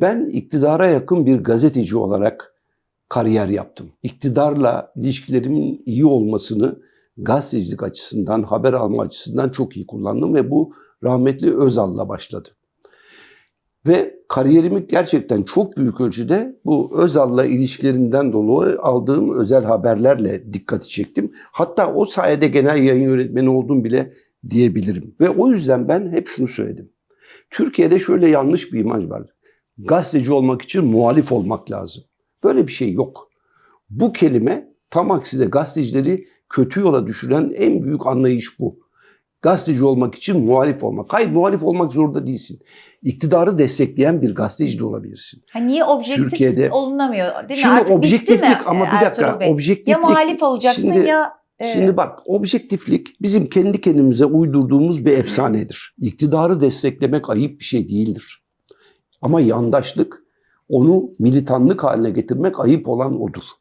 Ben iktidara yakın bir gazeteci olarak kariyer yaptım. İktidarla ilişkilerimin iyi olmasını gazetecilik açısından, haber alma açısından çok iyi kullandım ve bu rahmetli Özal'la başladı. Ve kariyerimi gerçekten çok büyük ölçüde bu Özal'la ilişkilerimden dolayı aldığım özel haberlerle dikkati çektim. Hatta o sayede genel yayın yönetmeni oldum bile diyebilirim. Ve o yüzden ben hep şunu söyledim. Türkiye'de şöyle yanlış bir imaj var. Gazeteci olmak için muhalif olmak lazım. Böyle bir şey yok. Bu kelime tam aksine gazetecileri kötü yola düşüren en büyük anlayış bu. Gazeteci olmak için muhalif olmak. Hayır muhalif olmak zorunda değilsin. İktidarı destekleyen bir gazeteci de olabilirsin. Ha, niye objektif Türkiye'de- olunamıyor değil mi? Şimdi Artık bitti objektiflik mi ama bir Ertuğrul dakika Bey? objektiflik. Ya muhalif olacaksın Şimdi- ya e, Şimdi bak objektiflik bizim kendi kendimize uydurduğumuz bir efsanedir. İktidarı desteklemek ayıp bir şey değildir. Ama yandaşlık onu militanlık haline getirmek ayıp olan odur.